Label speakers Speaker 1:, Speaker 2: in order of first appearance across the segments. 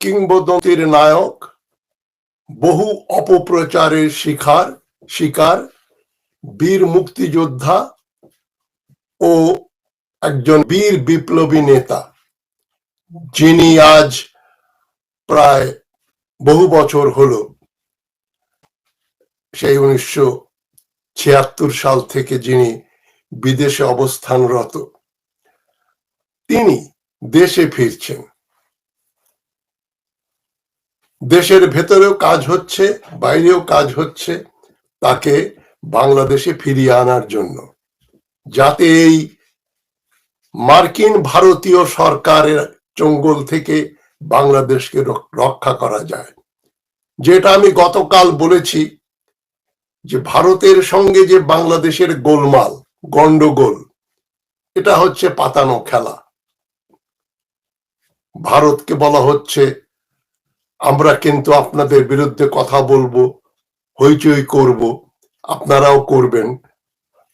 Speaker 1: কিংবদন্তির নায়ক, বহু অপপ্রচারের শিকার শিকার, বীর মুক্তিযোদ্ধা ও একজন বীর বিপ্লবী নেতা, যিনি আজ প্রায় বহু বছর হলো। সেই উনিশশো ছিয়াত্তর সাল থেকে যিনি বিদেশে অবস্থানরত, তিনি দেশে ফিরছেন। দেশের ভেতরেও কাজ হচ্ছে, বাইরেও কাজ হচ্ছে তাকে বাংলাদেশে ফিরিয়ে আনার জন্য। যাতে এই মার্কিন ভারতীয় সরকারের চঙ্গল থেকে বাংলাদেশকে রক- রক্ষা করা যায়। যেটা আমি গতকাল বলেছি যে ভারতের সঙ্গে যে বাংলাদেশের গোলমাল গন্ডগোল এটা হচ্ছে পাতানো খেলা। ভারতকে বলা হচ্ছে আমরা কিন্তু আপনাদের বিরুদ্ধে কথা বলব, হইচই করব, আপনারাও করবেন,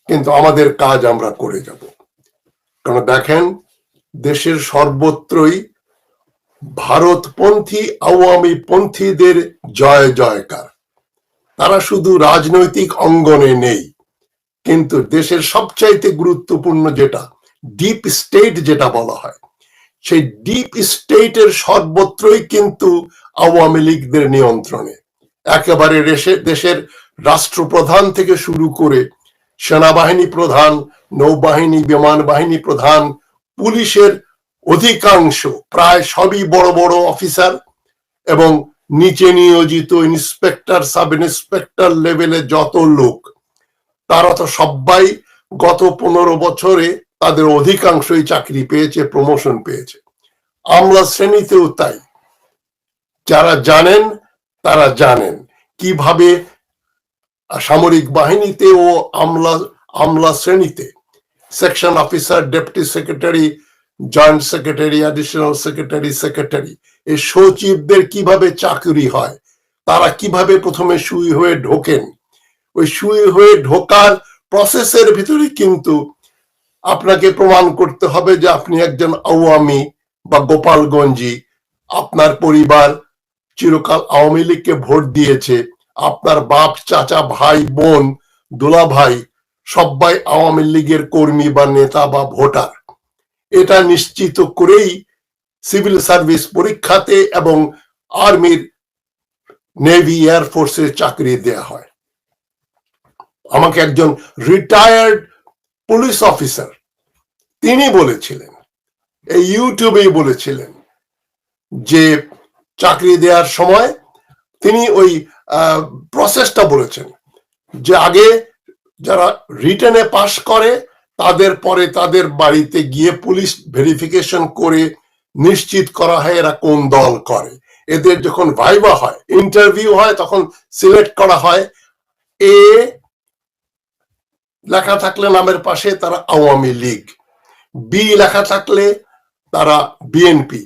Speaker 1: কিন্তু আমাদের কাজ আমরা করে যাব। কারণ দেখেন, দেশের সর্বত্রই ভারতপন্থী আওয়ামী পন্থীদের জয় জয়কার। তারা শুধু রাজনৈতিক অঙ্গনে নেই, কিন্তু দেশের সবচাইতে গুরুত্বপূর্ণ যেটা ডিপ স্টেট যেটা বলা হয়, সেই ডিপ স্টেটের সর্বত্রই কিন্তু আওয়ামী লীগদের নিয়ন্ত্রণে। একেবারে দেশে- দেশের রাষ্ট্রপ্রধান থেকে শুরু করে সেনাবাহিনী প্রধান, নৌবাহিনী, বিমান বাহিনী প্রধান, পুলিশের অধিকাংশ, প্রায় সবই বড় বড় অফিসার এবং নিচে নিয়োজিত ইন্সপেক্টর, সাব ইন্সপেক্টর লেভেলে যত লোক, তারা তো সবাই গত পনেরো বছরে তাদের অধিকাংশই চাকরি পেয়েছে, প্রমোশন পেয়েছে। আমলা শ্রেণীতেও তাই। যারা জানেন, তারা জানেন কীভাবে সামরিক বাহিনীতে ও আমলা আমলা শ্রেণীতে section officer, deputy secretary, joint secretary, additional secretary secretary, এই সচিবদের কীভাবে চাকরি হয়, তারা কীভাবে প্রথমে সুই হয়ে ঢোকেন, ওই সুই হয়ে ঢোকার প্রসেসের ভিতরে কিন্তু আপনাকে প্রমাণ করতে হবে যে আপনি একজন আওয়ামী বা গোপালগঞ্জি, আপনার পরিবার চিরকাল আওয়ামী লীগকে ভোট দিয়েছে। আপনার বাপ, চাচা, ভাই, বোন দোলা ভাই সবাই আওয়ামী লীগের কর্মী বা নেতা বা ভোটার। এটা নিশ্চিত করেই সিভিল সার্ভিস পরীক্ষাতে এবং আর্মির নেভি এয়ারফোর্সের চাকরি দেয়া হয়। আমাকে একজন রিটায়ার্ড পুলিশ অফিসার তিনি বলেছিলেন, এই ইউটিউবেই বলেছিলেন যে চাকরি দেওয়ার সময় তিনি ওই প্রসেসটা বলেছেন যে আগে যারা রিটার্নে পাশ করে, তাদের পরে তাদের বাড়িতে গিয়ে পুলিশ ভেরিফিকেশন করে নিশ্চিত করা হয় এরা কোন দল করে। এদের যখন ভাইবা হয় ইন্টারভিউ হয়, তখন সিলেক্ট করা হয়। এ লেখা থাকলে নামের পাশে তারা আওয়ামী লীগ, বি লেখা থাকলে তারা বিএনপি।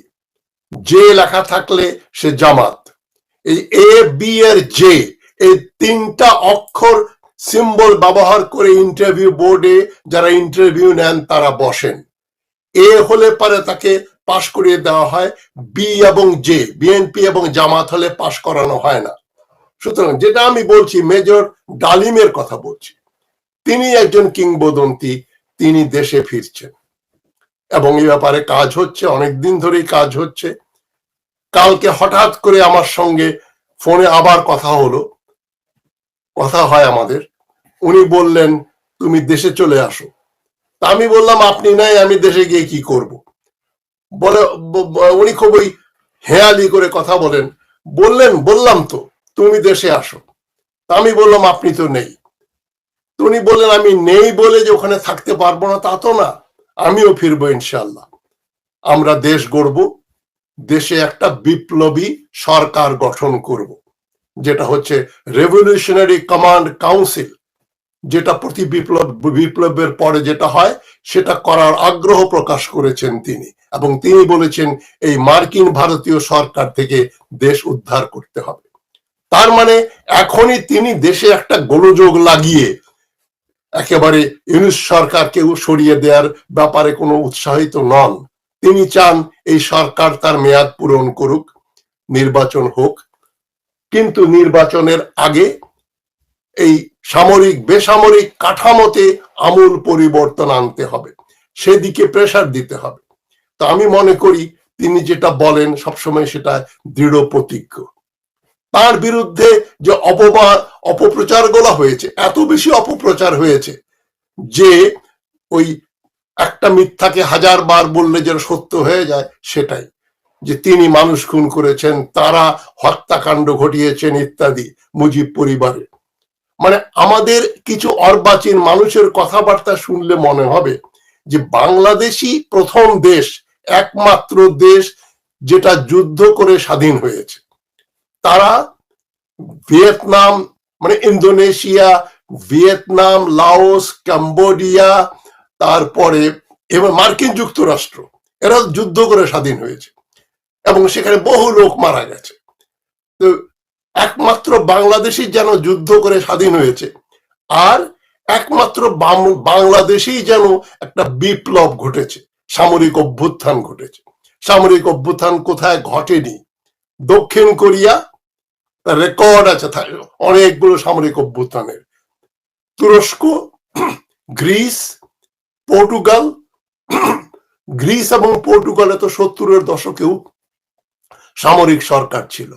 Speaker 1: জে লেখা থাকলে সে জামাত। এই এ বি এর জে এই তিনটা অক্ষর সিম্বল ব্যবহার করে ইন্টারভিউ বোর্ডে যারা ইন্টারভিউ নেন, তারা বসেন। এ হলে পারে তাকে পাশ করিয়ে দেওয়া হয় বি এবং জে বিএনপি এবং জামাত হলে পাশ করানো হয় না। সুতরাং যেটা আমি বলছি, মেজর ডালিমের কথা বলছি। তিনি একজন কিংবদন্তি, তিনি দেশে ফিরছেন। এবং এই ব্যাপারে কাজ হচ্ছে, অনেকদিন ধরেই কাজ হচ্ছে। কালকে হঠাৎ করে আমার সঙ্গে ফোনে আবার কথা হলো। কথা হয় আমাদের। উনি বললেন, তুমি দেশে চলে আসো। তা আমি বললাম, আপনি নাই, আমি দেশে গিয়ে কি করব? বলে উনি খুবই হেয়ালি করে কথা বলেন। বললেন, বললাম তো, তুমি দেশে আসো। আমি বললাম, আপনি তো নেই। উনি বললেন, আমি নেই বলে যে ওখানে থাকতে পারব না, তা তো না। আমিও ফিরবো ইনশাল্লাহ আমরা দেশ গড়ব, দেশে একটা বিপ্লবী সরকার গঠন করব, যেটা হচ্ছে রেভলিউশনারি কমান্ড কাউন্সিল যেটা প্রতি বিপ্লব, বিপ্লবের পরে যেটা হয়, সেটা করার আগ্রহ প্রকাশ করেছেন তিনি। এবং তিনি বলেছেন, এই মার্কিন ভারতীয় সরকার থেকে দেশ উদ্ধার করতে হবে। তার মানে এখনই তিনি দেশে একটা গোলযোগ লাগিয়ে একেবারে ইউনিশ সরকারকে সরিয়ে দেওয়ার ব্যাপারে কোনো উৎসাহিত নন। তিনি চান এই সরকার তার মেয়াদ পূরণ করুক, নির্বাচন হোক। কিন্তু নির্বাচনের আগে এই সামরিক, বেসামরিক কাঠামোতে আমূল পরিবর্তন আনতে হবে। সেদিকে প্রেসার দিতে হবে। তো আমি মনে করি তিনি যেটা বলেন সবসময় সেটা দৃঢ় প্রতিজ্ঞ তার বিরুদ্ধে যে অপবাদ অপপ্রচারগুলো হয়েছে, এত বেশি অপপ্রচার হয়েছে যে ওই একটা মিথ্যাকে হাজার বার বললে যেন সত্য হয়ে যায় সেটাই। যে তিনি মানুষ খুন করেছেন, তারা হত্যাকাণ্ড ঘটিয়েছেন ইত্যাদি মুজিব পরিবারে। মানে আমাদের কিছু অর্বাচীন মানুষের কথাবার্তা শুনলে মনে হবে যে বাংলাদেশই প্রথম দেশ, একমাত্র দেশ যেটা যুদ্ধ করে স্বাধীন হয়েছে। তারা ভিয়েতনাম মানে ইন্দোনেশিয়া, ভিয়েতনাম, লাওস, কম্বোডিয়া, তারপরে এবং মার্কিন যুক্তরাষ্ট্র। এরা যুদ্ধ করে স্বাধীন হয়েছে এবং সেখানে বহু লোক মারা গেছে। তো একমাত্র বাংলাদেশই যেন যুদ্ধ করে স্বাধীন হয়েছে আর একমাত্র বাংলাদেশেই যেন একটা বিপ্লব ঘটেছে, সামরিক অভ্যুত্থান ঘটেছে। সামরিক অভ্যুত্থান কোথায় ঘটেনি? দক্ষিণ কোরিয়া রেকর্ড আছে অনেকগুলো সামরিক অভ্যুত্থানের। তুরস্ক, গ্রিস, পর্তুগাল, গ্রিস এবং পর্তুগালে তো সত্তরের দশকেও সামরিক সরকার ছিল।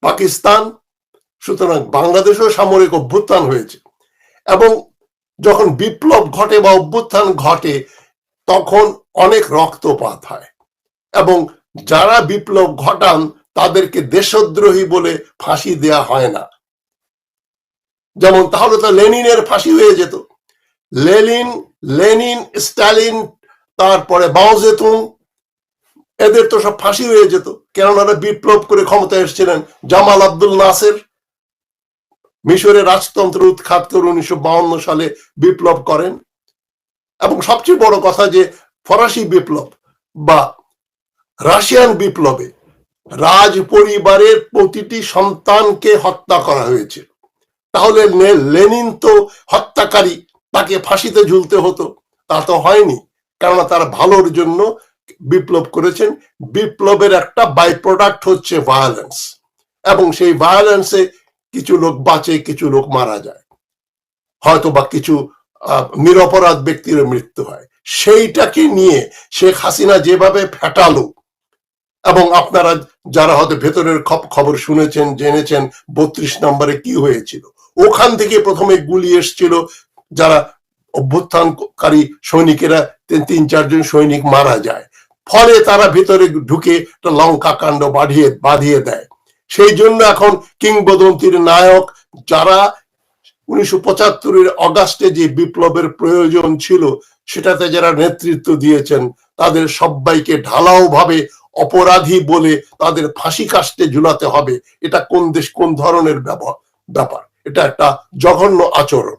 Speaker 1: পাকিস্তান, সুতরাং বাংলাদেশেও সামরিক অভ্যুত্থান হয়েছে। এবং যখন বিপ্লব ঘটে বা অভ্যুত্থান ঘটে, তখন অনেক রক্তপাত হয়। এবং যারা বিপ্লব ঘটান তাদেরকে দেশদ্রোহী বলে ফাঁসি দেয়া হয় না। যেমন তাহলে তো লেনিনের ফাঁসি হয়ে যেত। লেনিন লেনিন, স্টালিন, তারপরে বাওজেতুং এদের তো সব ফাঁসি হয়ে যেত। কেননা বিপ্লব করে ক্ষমতায় এসেছিলেন। জামাল আব্দুল নাসের মিশরের রাজতন্ত্র উৎখাত করে উনিশশো সালে বিপ্লব করেন। এবং সবচেয়ে বড় কথা যে ফরাসি বিপ্লব বা রাশিয়ান বিপ্লবে রাজ পরিবারের প্রতিটি সন্তানকে হত্যা করা হয়েছে। তাহলে লেনিন তো হত্যাকারী, তাকে ফাঁসিতে ঝুলতে হতো। তা তো হয়নি, কেননা তার ভালোর জন্য বিপ্লব করেছেন। বিপ্লবের একটা বাই প্রোডাক্ট হচ্ছে ভায়োলেন্স এবং সেই ভায়োলেন্সে কিছু লোক বাঁচে, কিছু লোক মারা যায়। হয়তো বা কিছু নিরপরাধ ব্যক্তির মৃত্যু হয়। সেইটাকে নিয়ে শেখ হাসিনা যেভাবে ফেটালো এবং আপনারা যারা হয়তো ভেতরের খব- খবর শুনেছেন, জেনেছেন, বত্রিশ নম্বরে কি হয়েছিল? ওখান থেকে প্রথমে গুলি এসছিল যারা অভ্যুত্থানকারী সৈনিকেরা, তিন- চারজন সৈনিক মারা যায়। ফলে তারা ভিতরে ঢুকে লঙ্কা কাণ্ড বাড়িয়ে বাঁধিয়ে দেয়। সেই জন্য এখন কিংবদন্তির নায়ক যারা উনিশশো পঁচাত্তরের অগাস্টে যে বিপ্লবের প্রয়োজন ছিল, সেটাতে যারা নেতৃত্ব দিয়েছেন, তাদের সবাইকে ঢালাও ভাবে অপরাধী বলে তাদের ফাঁসি কাস্টে ঝুলাতে হবে। এটা কোন দেশ, কোন ধরনের ব্যাপার? এটা একটা জঘন্য আচরণ।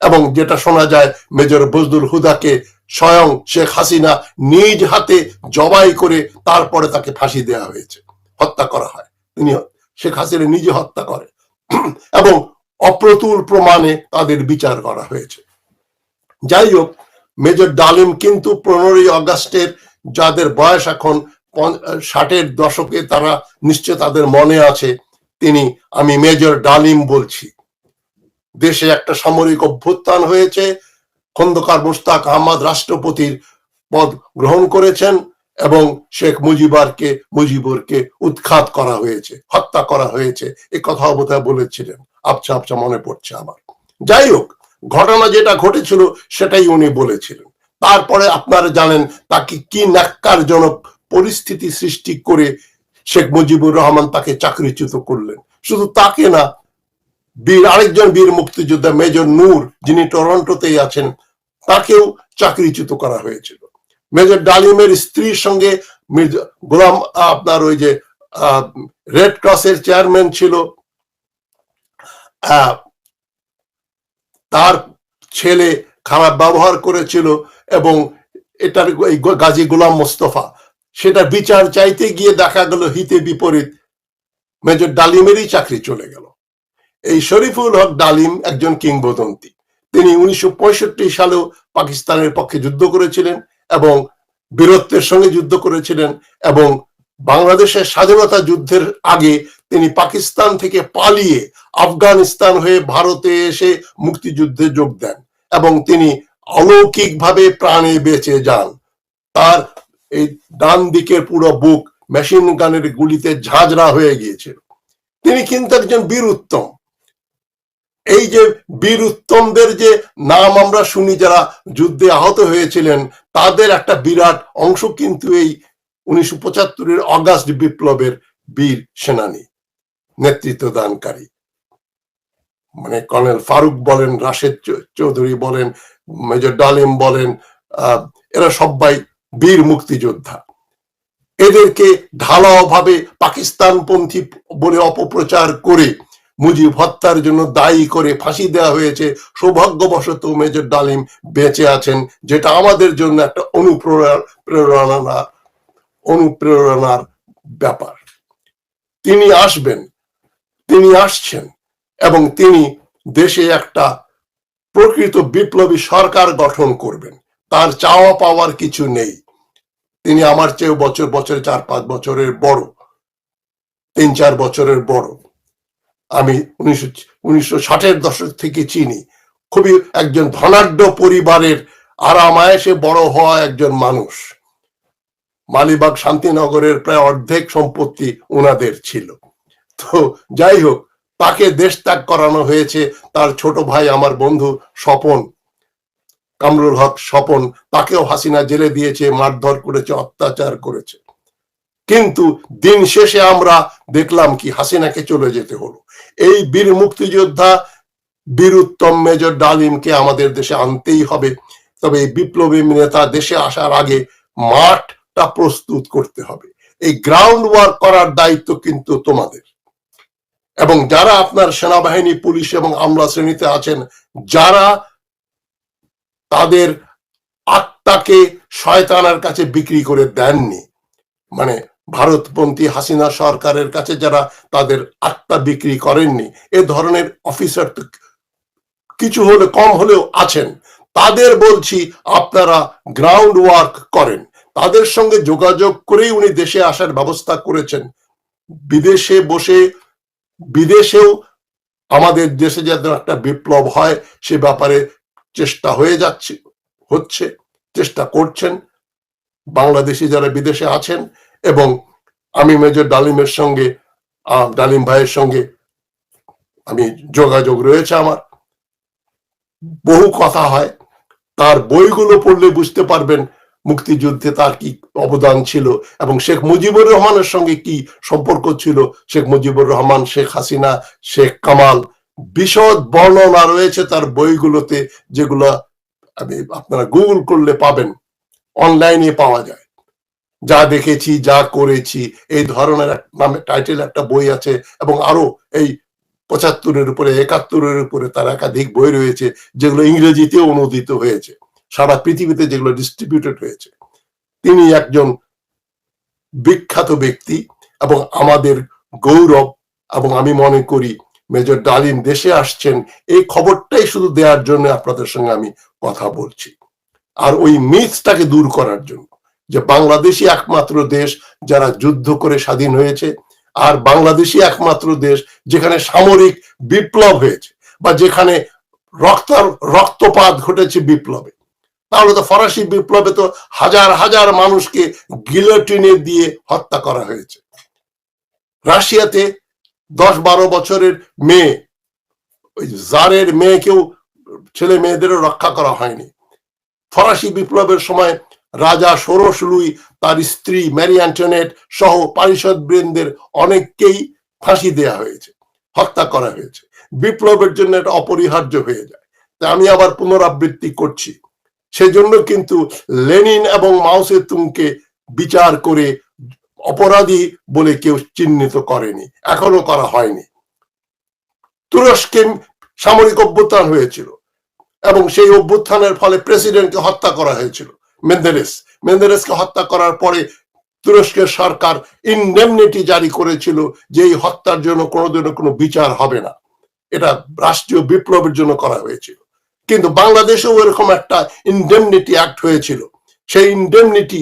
Speaker 1: এবং যেটা শোনা যায়, মেজর বজদুল হুদাকে স্বয়ং শেখ হাসিনা নিজ হাতে জবাই করে তারপরে তাকে ফাঁসি দেওয়া হয়েছে, হত্যা করা হয়। তিনি শেখ হাসিনা নিজে হত্যা করে। এবং অপ্রতুল প্রমাণে তাদের বিচার করা হয়েছে। যাই হোক, মেজর ডালিম কিন্তু পনেরোই অগাস্টের যাদের বয়স এখন ষাটের দশকে তারা নিশ্চয় তাদের মনে আছে, তিনি, আমি মেজর ডালিম বলছি। দেশে একটা সামরিক অভ্যুত্থান হয়েছে, খন্দকার মুস্তাক আহমদ রাষ্ট্রপতির পদ গ্রহণ করেছেন এবং শেখ মুজিবারকে মুজিবুরকে উৎখাত করা হয়েছে, হত্যা করা হয়েছে, এ কথা বোধহয় বলেছিলেন। আবছা আবছা মনে পড়ছে আমার। যাই হোক, ঘটনা যেটা ঘটেছিল সেটাই উনি বলেছিলেন। তারপরে আপনারা জানেন তাকে কি ন্যাক্কারজনক পরিস্থিতি সৃষ্টি করে শেখ মুজিবুর রহমান তাকে চাকরিচ্যুত করলেন। শুধু তাকে না, বীর, আরেকজন বীর মুক্তিযোদ্ধা মেজর নূর, যিনি টরন্টোতেই আছেন, তাকেও চাকরিচ্যুত করা হয়েছিল। মেজর ডালিমের স্ত্রীর সঙ্গে গোলাম, আপনার ওই যে রেড ক্রসের চেয়ারম্যান ছিল তার ছেলে খারাপ ব্যবহার করেছিল এবং এটার গাজী গোলাম মোস্তফা সেটা বিচার চাইতে গিয়ে দেখা গেল হিতে বিপরীত মেজর ডালিমেরই চাকরি চলে গেল। এই শরীফুল হক ডালিম একজন কিংবদন্তি। তিনি উনিশশো সালেও পাকিস্তানের পক্ষে যুদ্ধ করেছিলেন এবং বীরত্বের সঙ্গে যুদ্ধ করেছিলেন এবং বাংলাদেশের স্বাধীনতা যুদ্ধের আগে তিনি পাকিস্তান থেকে পালিয়ে আফগানিস্তান হয়ে ভারতে এসে মুক্তিযুদ্ধে যোগ দেন এবং তিনি অলৌকিকভাবে প্রাণে বেঁচে যান। তার এই ডান দিকের পুরো বুক মেশিন গানের গুলিতে ঝাঁঝরা হয়ে গিয়েছিল। তিনি কিন্তু একজন বীর উত্তম। এই যে বীর উত্তমদের যে নাম আমরা শুনি, যারা যুদ্ধে আহত হয়েছিলেন, তাদের একটা বিরাট অংশ কিন্তু এই উনিশশো পঁচাত্তরের অগাস্ট বিপ্লবের বীর সেনানী, নেতৃত্ব দানকারী। মানে কর্নেল ফারুক বলেন, রাশেদ চৌধুরী বলেন, মেজর ডালিম বলেন এরা সবাই বীর মুক্তিযোদ্ধা। এদেরকে ঢালাও ভাবে পাকিস্তানপন্থী বলে অপপ্রচার করে মুজিব হত্যার জন্য দায়ী করে ফাঁসি দেওয়া হয়েছে। সৌভাগ্যবশত মেজর ডালিম বেঁচে আছেন, যেটা আমাদের জন্য একটা অনুপ্রেরণা, প্রেরণা, অনুপ্রেরণার ব্যাপার। তিনি আসবেন, তিনি আসছেন এবং তিনি দেশে একটা প্রকৃত বিপ্লবী সরকার গঠন করবেন। তার চাওয়া পাওয়ার কিছু নেই। তিনি আমার চেয়ে বছর বছর চার পাঁচ বছরের বড়। তিন চার বছরের বড়। আমি উনিশশো উনিশশো দশক থেকে চিনি। খুবই একজন ধনাঢ্য পরিবারের আরামায়েসে বড় হওয়া একজন মানুষ। মালিবাগ শান্তিনগরের প্রায় অর্ধেক সম্পত্তি ওনাদের ছিল। তো যাই হোক, তাকে দেশ ত্যাগ করানো হয়েছে। তার ছোট ভাই, আমার বন্ধু স্বপন কামরুল হক স্বপন তাকেও হাসিনা জেলে দিয়েছে, মারধর করেছে, অত্যাচার করেছে। কিন্তু দিন শেষে আমরা দেখলাম কি হাসিনাকে চলে যেতে হলো। এই বীর মুক্তিযোদ্ধা বীর উত্তম মেজর ডালিমকে আমাদের দেশে আনতেই হবে। তবে এই বিপ্লবী নেতা দেশে আসার আগে মাঠটা প্রস্তুত করতে হবে। এই গ্রাউন্ড ওয়ার্ক করার দায়িত্ব কিন্তু তোমাদের। এবং যারা আপনার সেনাবাহিনী, পুলিশ এবং আমলা শ্রেণীতে আছেন, যারা তাদের আত্মাকে শয়তানার কাছে বিক্রি করে দেননি। মানে ভারতপন্থী হাসিনা সরকারের কাছে যারা তাদের আত্মা বিক্রি করেননি, এ ধরনের অফিসার তো কিছু হলে কম হলেও আছেন। তাদের বলছি আপনারা গ্রাউন্ড ওয়ার্ক করেন। তাদের সঙ্গে যোগাযোগ করেই উনি দেশে আসার ব্যবস্থা করেছেন। বিদেশে বসে, বিদেশেও আমাদের দেশে যাতে একটা বিপ্লব হয় সে ব্যাপারে চেষ্টা হয়ে যাচ্ছে, হচ্ছে, চেষ্টা করছেন বাংলাদেশি যারা বিদেশে আছেন এবং আমি মেজর ডালিমের সঙ্গে ডালিম ভাইয়ের সঙ্গে আমি যোগাযোগ রয়েছে আমার। বহু কথা হয়, তার বইগুলো পড়লে বুঝতে পারবেন মুক্তিযুদ্ধে তার কি অবদান ছিল এবং শেখ মুজিবুর রহমানের সঙ্গে কি সম্পর্ক ছিল। শেখ মুজিবুর রহমান, শেখ হাসিনা, শেখ কামাল বিশদ বর্ণনা রয়েছে তার বইগুলোতে, যেগুলো আমি আপনারা গুগল করলে পাবেন অনলাইনে পাওয়া যায়। যা দেখেছি, যা করেছি, এই ধরনের নামে টাইটেল একটা বই আছে, এবং আরও এই পঁচাত্তরের উপরে, একাত্তরের উপরে তার একাধিক বই রয়েছে, যেগুলো ইংরেজিতে অনুদিত হয়েছে। সারা পৃথিবীতে যেগুলো ডিস্ট্রিবিউটেড হয়েছে। তিনি একজন বিখ্যাত ব্যক্তি, এবং আমাদের গৌরব, এবং আমি মনে করি মেজর ডালিম দেশে আসছেন, এই খবরটাই শুধু দেওয়ার জন্য আপনাদের সঙ্গে আমি কথা বলছি। আর ওই মিথটাকে দূর করার জন্য, যে বাংলাদেশই একমাত্র দেশ যারা যুদ্ধ করে স্বাধীন হয়েছে, আর বাংলাদেশই একমাত্র দেশ যেখানে সামরিক বিপ্লব হয়েছে, বা যেখানে রক্ত, রক্তপাত ঘটেছে বিপ্লবে। তাহলে তো ফরাসি বিপ্লবে তো হাজার হাজার মানুষকে গিলোটিনে দিয়ে হত্যা করা হয়েছে। রাশিয়াতে দশ বারো বছরের মেয়ে, ওই জারের মেয়েকেও ছেলে মেয়েদেরও রক্ষা করা হয়নি। ফরাসি বিপ্লবের সময় রাজা ষোড়শ লুই তার স্ত্রী ম্যারি অ্যান্টনেট সহ পারিষদ বৃন্দের অনেককেই ফাঁসি দেয়া হয়েছে, হত্যা করা হয়েছে। বিপ্লবের জন্য এটা অপরিহার্য হয়ে যায়। তা আমি আবার পুনরাবৃত্তি করছি। সেজন্য কিন্তু লেনিন এবং মাউসে তুংকে বিচার করে অপরাধী বলে কেউ চিহ্নিত করেনি, এখনও করা হয়নি। তুরস্কে সামরিক অভ্যুত্থান হয়েছিল এবং সেই অভ্যুত্থানের ফলে প্রেসিডেন্টকে হত্যা করা হয়েছিল, মেন্দেরেস। মেন্দেরেসকে হত্যা করার পরে তুরস্কের সরকার ইনডেমনিটি জারি করেছিল যে এই হত্যার জন্য কোনোদিনও কোনো বিচার হবে না। এটা রাষ্ট্রীয় বিপ্লবের জন্য করা হয়েছিল। কিন্তু বাংলাদেশেও এরকম একটা ইনডেমনিটি অ্যাক্ট হয়েছিল। সেই ইনডেমনিটি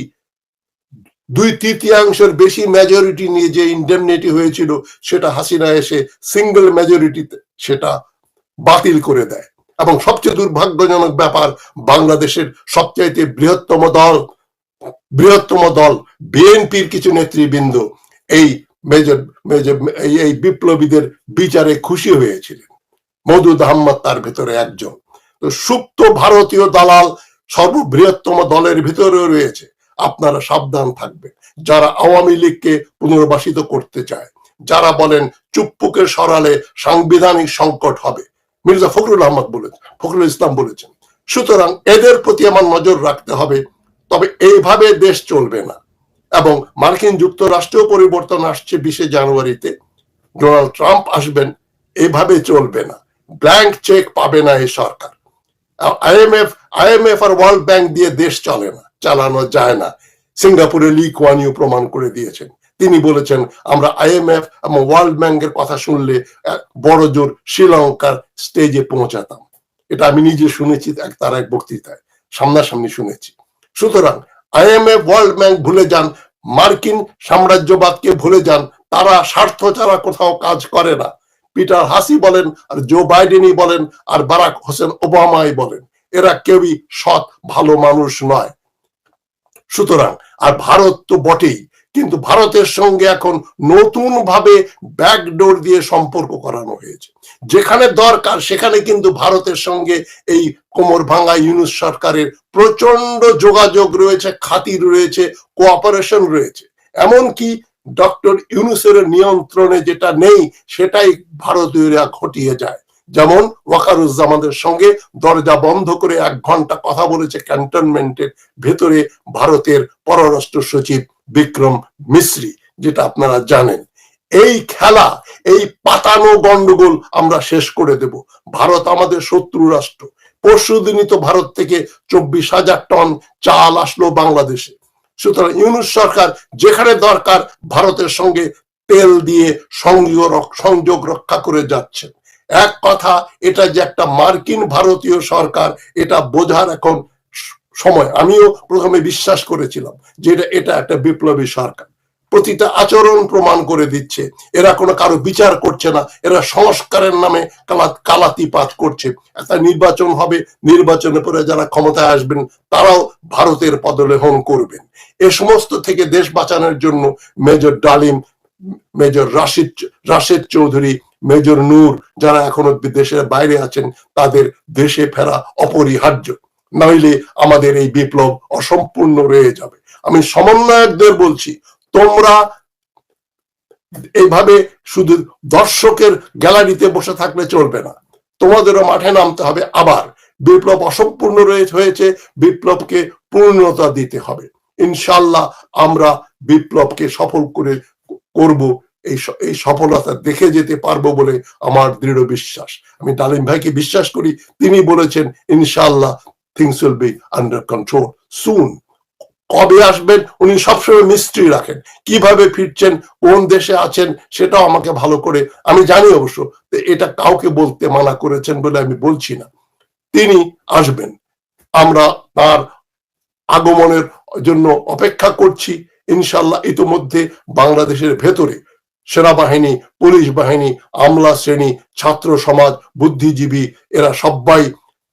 Speaker 1: দুই তৃতীয়াংশের বেশি মেজরিটি নিয়ে যে ইন্ডেমনিটি হয়েছিল, সেটা হাসিনা এসে সিঙ্গেল মেজরিটিতে সেটা বাতিল করে দেয়। এবং সবচেয়ে দুর্ভাগ্যজনক ব্যাপার, বাংলাদেশের সবচাইতে বৃহত্তম দল বৃহত্তম দল বিএনপির কিছু নেতৃবৃন্দ এই মেজর মেজর এই বিপ্লবীদের বিচারে খুশি হয়েছিলেন। মধুদ আহম্মদ তার ভেতরে একজন। তো সুপ্ত ভারতীয় দালাল সর্ববৃহত্তম দলের ভিতরেও রয়েছে। আপনারা সাবধান থাকবেন। যারা আওয়ামী লীগকে পুনর্বাসিত করতে চায়, যারা বলেন চুপ্পুকে সরালে সাংবিধানিক সংকট হবে, মির্জা ফখরুল আহমদ বলেছেন, ফখরুল ইসলাম বলেছেন, সুতরাং এদের প্রতি আমার নজর রাখতে হবে, তবে এইভাবে দেশ চলবে না। এবং মার্কিন যুক্তরাষ্ট্রেও পরিবর্তন আসছে বিশে জানুয়ারিতে, ডোনাল্ড ট্রাম্প আসবেন, এভাবে চলবে না, ব্ল্যাঙ্ক চেক পাবে না এই সরকার। আইএমএফ আইএমএফ আর ওয়ার্ল্ড ব্যাংক দিয়ে দেশ চলে না, চালানো যায় না। সিঙ্গাপুরে লি কোয়ান ইউ প্রমাণ করে দিয়েছেন। তিনি বলেছেন, আমরা আইএমএফ এবং ওয়ার্ল্ড ব্যাংকের কথা শুনলে বড় জোর শ্রীলঙ্কার স্টেজে পৌঁছাতাম। এটা আমি নিজে শুনেছি, এক তার এক বক্তৃতায়। সামনাসামনি শুনেছি। সুতরাং আইএমএফ ওয়ার্ল্ড ব্যাংক ভুলে যান, মার্কিন সাম্রাজ্যবাদকে ভুলে যান, তারা স্বার্থ ছাড়া কোথাও কাজ করে না। পিটার হাসি বলেন, আর জো বাইডেনই বলেন, আর বারাক হোসেন ওবামাই বলেন। এরা কেউই সৎ, ভালো মানুষ নয়। সুতরাং, আর ভারত তো বটেই, কিন্তু ভারতের সঙ্গে এখন নতুন ভাবে ব্যাকডোর দিয়ে সম্পর্ক করানো হয়েছে। যেখানে দরকার, সেখানে কিন্তু ভারতের সঙ্গে এই কোমর ভাঙ্গা ইউনুস সরকারের প্রচণ্ড যোগাযোগ রয়েছে, খাতির রয়েছে কোঅপারেশন রয়েছে। এমনকি ডক্টর ইউনুসের নিয়ন্ত্রণে যেটা নেই, সেটাই ভারতীয়রা ঘটিয়ে যায়। যেমন ওয়াকারুজ্জামানের সঙ্গে দরজা বন্ধ করে এক ঘণ্টা কথা বলেছে ক্যান্টনমেন্টের ভেতরে ভারতের পররাষ্ট্র সচিব বিক্রম মিশ্রি, যেটা আপনারা জানেন। এই খেলা, এই পাতানো গন্ডগোল আমরা শেষ করে দেব। ভারত আমাদের শত্রু রাষ্ট্র। পরশু দিনই তো ভারত থেকে চব্বিশ হাজার টন চাল আসলো বাংলাদেশে। সুতরাং ইউনুস সরকার যেখানে দরকার ভারতের সঙ্গে তেল দিয়ে সংযোগ সংযোগ রক্ষা করে যাচ্ছেন। এক কথা, এটা যে একটা মার্কিন ভারতীয় সরকার, এটা বোঝার এখন সময়। আমিও প্রথমে বিশ্বাস করেছিলাম যে এটা এটা একটা বিপ্লবী সরকার। প্রতিটা আচরণ প্রমাণ করে দিচ্ছে। এরা কোনো কারও বিচার করছে না। এরা সংস্কারের নামে কালা, কালাতিপাত করছে। একটা নির্বাচন হবে নির্বাচনের পরে যারা ক্ষমতায় আসবেন, তারাও ভারতের পদলেহন করবেন। এ সমস্ত থেকে দেশ বাঁচানোর জন্য major Dalim, major Rashid, Rashed Chowdhury major Noor যারা এখনও দেশের বাইরে আছেন, তাদের দেশে ফেরা অপরিহার্য। নইলে আমাদের এই বিপ্লব অসম্পূর্ণ রয়ে যাবে। আমি সমন্বয়কদের বলছি, তোমরা এইভাবে শুধু দর্শকের গ্যালারিতে বসে থাকলে চলবে না। তোমাদেরও মাঠে নামতে হবে আবার। বিপ্লব অসম্পূর্ণ হয়েছে, বিপ্লবকে পূর্ণতা দিতে হবে। ইনশাল্লাহ আমরা বিপ্লবকে সফল করে করব এই এই সফলতা দেখে যেতে পারব বলে আমার দৃঢ় বিশ্বাস। আমি ডালিম ভাইকে বিশ্বাস করি, তিনি বলেছেন ইনশাল্লাহ things will be under control soon কবে আসবেন? উনি সবসময় মিস্ট্রি রাখেন। কীভাবে ফিরছেন? কোন দেশে আছেন? সেটাও আমাকে ভালো করে, আমি জানি অবশ্য এটা কাউকে বলতে মানা করেছেন বলে আমি বলছি না। তিনি আসবেন। আমরা তার আগমনের জন্য অপেক্ষা করছি। ইনশাল্লাহ ইতিমধ্যে বাংলাদেশের ভেতরে সেনাবাহিনী, পুলিশ বাহিনী, আমলা শ্রেণি, ছাত্র সমাজ, বুদ্ধিজীবী, এরা সবাই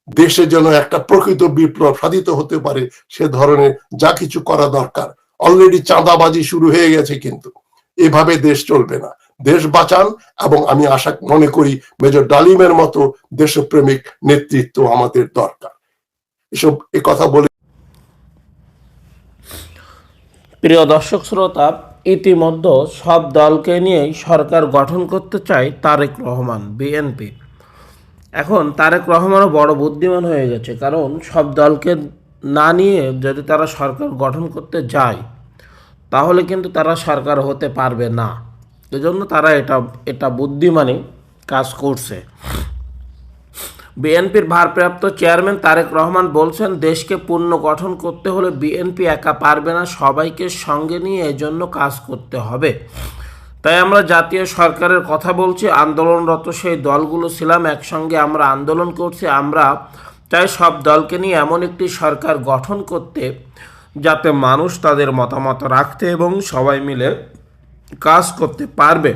Speaker 1: দেশে যেন একটা প্রকৃত বিপ্লব সাধিত হতে পারে, সে ধরনের যা কিছু করা দরকার। অলরেডি চাঁদাবাজি শুরু হয়ে গেছে কিন্তু। এভাবে দেশ চলবে না। দেশ বাঁচান এবং আমি আশা মনে করি মেজর ডালিমের মতো দেশপ্রেমিক নেতৃত্ব আমাদের দরকার। এসব এ কথা বলে
Speaker 2: প্রিয় দর্শক, শ্রোতা ইতিমধ্যে সব দলকে নিয়েই সরকার গঠন করতে চায় তারেক রহমান, বিএনপি। এখন তারেক রহমানও বড় বুদ্ধিমান হয়ে গেছে, কারণ সব দলকে না নিয়ে যদি তারা সরকার গঠন করতে যায়, তাহলে কিন্তু তারা সরকার হতে পারবে না। এজন্য তারা এটা এটা বুদ্ধিমানে কাজ করছে। বিএনপির ভারপ্রাপ্ত চেয়ারম্যান তারেক রহমান বলছেন, দেশকে পূর্ণ গঠন করতে হলে বিএনপি একা পারবে না, সবাইকে সঙ্গে নিয়ে এজন্য কাজ করতে হবে। তাই আমরা জাতীয় সরকারের কথা বলছি, আন্দোলনরত সেই দলগুলো ছিলাম, একসঙ্গে আমরা আন্দোলন করছি, আমরা চাই সব দলকে নিয়ে এমন একটি সরকার গঠন করতে,
Speaker 3: যাতে মানুষ তাদের মতামত রাখতে এবং সবাই মিলে কাজ করতে পারবে।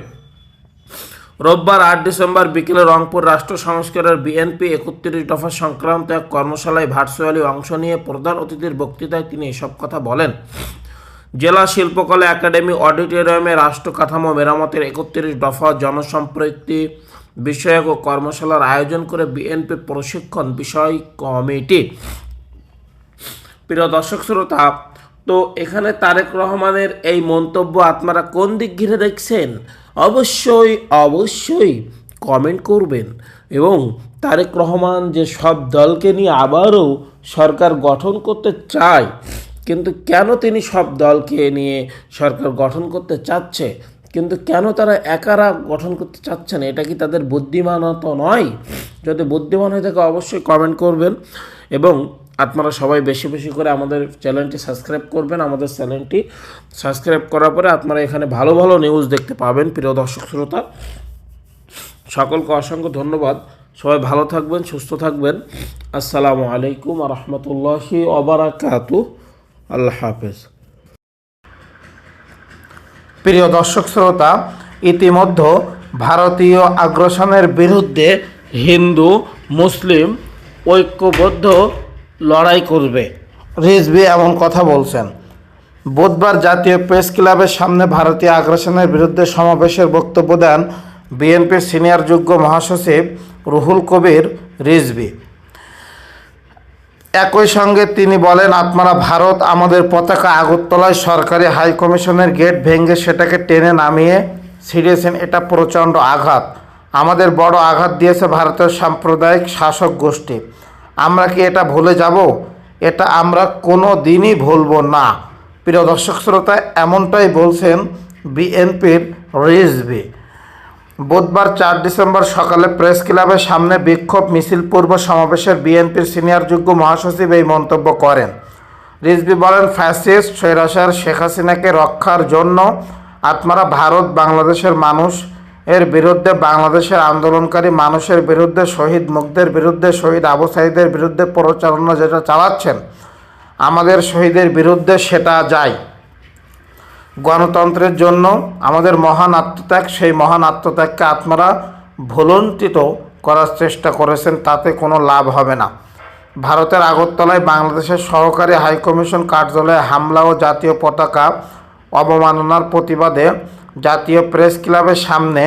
Speaker 3: রোববার আট ডিসেম্বর বিকেলে রংপুর রাষ্ট্র সংস্কারের বিএনপি একত্রিশ দফা সংক্রান্ত এক কর্মশালায় ভার্চুয়ালি অংশ নিয়ে প্রধান অতিথির বক্তৃতায় তিনি এসব কথা বলেন। জেলা শিল্পকলা একাডেমি অডিটোরিয়ামে রাষ্ট্র কাঠামো মেরামতের একত্রিশ দফা জনসম্পৃক্তি বিষয়ক ও কর্মশালার আয়োজন করে বিএনপি প্রশিক্ষণ বিষয় কমিটি। প্রিয় দর্শক, শ্রোতা তো এখানে তারেক রহমানের এই মন্তব্য আপনারা কোন দিক ঘিরে দেখছেন? অবশ্যই অবশ্যই কমেন্ট করবেন। এবং তারেক রহমান যে সব দলকে নিয়ে আবারও সরকার গঠন করতে চায়, কিন্তু কেন তিনি সব দলকে নিয়ে সরকার গঠন করতে চাচ্ছে? কিন্তু কেন তারা একারা গঠন করতে চাচ্ছে না? এটা কি তাদের বুদ্ধিমানত নয়? যদি বুদ্ধিমান হয়ে থাকে অবশ্যই কমেন্ট করবেন। এবং আপনারা সবাই বেশি বেশি করে আমাদের চ্যানেলটি সাবস্ক্রাইব করবেন, আমাদের চ্যানেলটি সাবস্ক্রাইব করার পরে আপনারা এখানে ভালো ভালো নিউজ দেখতে পাবেন, প্রিয় দর্শক শ্রোতা। সকলকে অসংখ্য ধন্যবাদ। সবাই ভালো থাকবেন, সুস্থ থাকবেন। আসসালামু আলাইকুম রহমতুল্লাহি ওবরাকাতু। আল্লাহ হাফেজ। প্রিয় দর্শক শ্রোতা, ইতিমধ্যে ভারতীয় আগ্রাসনের বিরুদ্ধে হিন্দু, মুসলিম ঐক্যবদ্ধ লড়াই করবে। রিজভি এমন কথা বলছেন। বুধবার জাতীয় প্রেস ক্লাবের সামনে ভারতীয় আগ্রাসনের বিরুদ্ধে সমাবেশের বক্তব্য দেন বিএনপির সিনিয়র যোগ্য মহাসচিব রুহুল কবির রিজভি। একই সঙ্গে তিনি বলেন, আপনারা ভারত আমাদের পতাকা আগরতলায় সরকারি হাই কমিশনের গেট ভেঙে সেটাকে টেনে নামিয়ে ছিঁড়েছেন। এটা প্রচণ্ড আঘাত। আমাদের বড় আঘাত দিয়েছে ভারতের সাম্প্রদায়িক শাসক গোষ্ঠী। আমরা কি এটা ভুলে যাব? এটা আমরা কোনো দিনই ভুলব না। প্রিয় দর্শক শ্রোতা, এমনটাই বলছেন বিএনপির রিজভি। বুধবার চার ডিসেম্বর সকালে প্রেস ক্লাবের সামনে বিক্ষোভ মিছিল পূর্ব সমাবেশের বিএনপির সিনিয়র যোগ্য মহাসচিব এই মন্তব্য করেন। রিজভি বলেন, ফ্যাসিস্ট স্বৈরাচার শেখ হাসিনাকে রক্ষার জন্য আপনারা ভারত, বাংলাদেশের মানুষ এর বিরুদ্ধে বাংলাদেশের আন্দোলনকারী মানুষের বিরুদ্ধে, শহীদ মুখদের বিরুদ্ধে, শহীদ আবু সাইদের বিরুদ্ধে প্রচারণা যেটা চালাচ্ছেন, আমাদের শহীদের বিরুদ্ধে সেটা যায়। গণতন্ত্রের জন্য আমাদের মহান আত্মত্যাগ, সেই মহান আত্মত্যাগকে আপনারা ভুলন্টিত করার চেষ্টা করেছেন, তাতে কোনো লাভ হবে না। ভারতের আগরতলায় বাংলাদেশের সহকারী হাইকমিশন কার্যালয়ে হামলা ও জাতীয় পতাকা অবমাননার প্রতিবাদে জাতীয় প্রেস ক্লাবের সামনে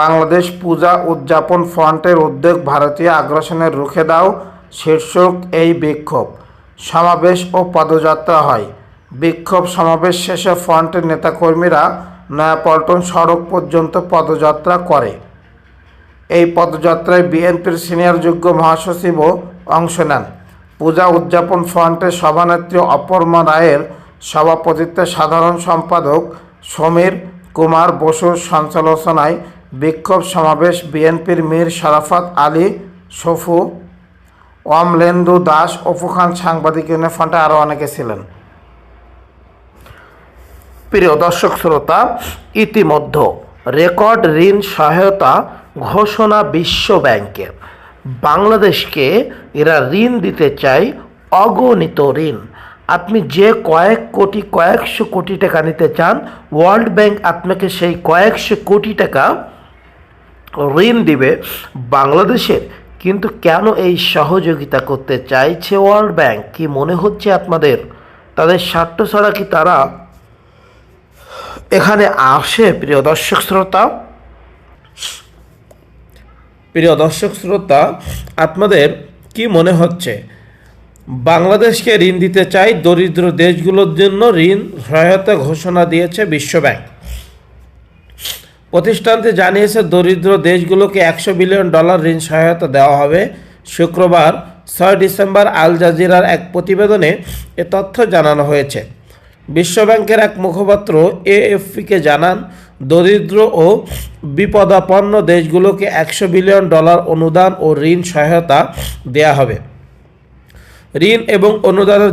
Speaker 3: বাংলাদেশ পূজা উদযাপন ফ্রন্টের উদ্যোগ ভারতীয় আগ্রাসনের রুখে দাও, শীর্ষক এই বিক্ষোভ। সমাবেশ ও পদযাত্রা হয়। বিক্ষোভ সমাবেশ শেষে ফ্রন্টের নেতাকর্মীরা নয়াপল্টন সড়ক পর্যন্ত পদযাত্রা করে। এই পদযাত্রায় বিএনপির সিনিয়র যোগ্য মহাসচিবও অংশ নেন। পূজা উদযাপন ফ্রন্টের সভানেত্রী অপর্মা রায়ের সভাপতিত্বে সাধারণ সম্পাদক সমীর কুমার বসুর সঞ্চালনায় বিক্ষোভ সমাবেশ বিএনপির মীর শারাফাত আলী, সফু, অমলেন্দু দাস, অপু খান সাংবাদিক ইউনিয়ন ফ্রন্টে আরও অনেকে ছিলেন। প্রিয় দর্শক শ্রোতা, ইতিমধ্যে রেকর্ড ঋণ সহায়তা ঘোষণা বিশ্ব ব্যাংকের। বাংলাদেশকে এরা ঋণ দিতে চায় অগণিত ঋণ। আপনি যে কয়েক কোটি, কয়েকশো কোটি টাকা নিতে চান ওয়ার্ল্ড ব্যাংক আপনাকে সেই কয়েকশো কোটি টাকা ঋণ দিবে বাংলাদেশের। কিন্তু কেন এই সহযোগিতা করতে চাইছে ওয়ার্ল্ড ব্যাংক কি মনে হচ্ছে আপনাদের? তাদের স্বার্থ ছাড়া কি তারা এখানে আসে, প্রিয় দর্শক শ্রোতা? প্রিয় দর্শক শ্রোতা, আপনাদের কি মনে হচ্ছে? বাংলাদেশকে ঋণ দিতে চাই দরিদ্র দেশগুলোর জন্য ঋণ সহায়তা ঘোষণা দিয়েছে বিশ্বব্যাংক। প্রতিষ্ঠানটি জানিয়েছে, দরিদ্র দেশগুলোকে একশো বিলিয়ন ডলার ঋণ সহায়তা দেওয়া হবে। শুক্রবার, ছয় ডিসেম্বর আল জাজিরার এক প্রতিবেদনে এ তথ্য জানানো হয়েছে। বিশ্বব্যাংকের এক মুখপাত্র এএফপিকে জানান, দরিদ্র ও বিপদাপন্ন দেশগুলোকে একশো বিলিয়ন ডলার অনুদান ও ঋণ সহায়তা দেয়া হবে। ঋণ এবং অনুদানের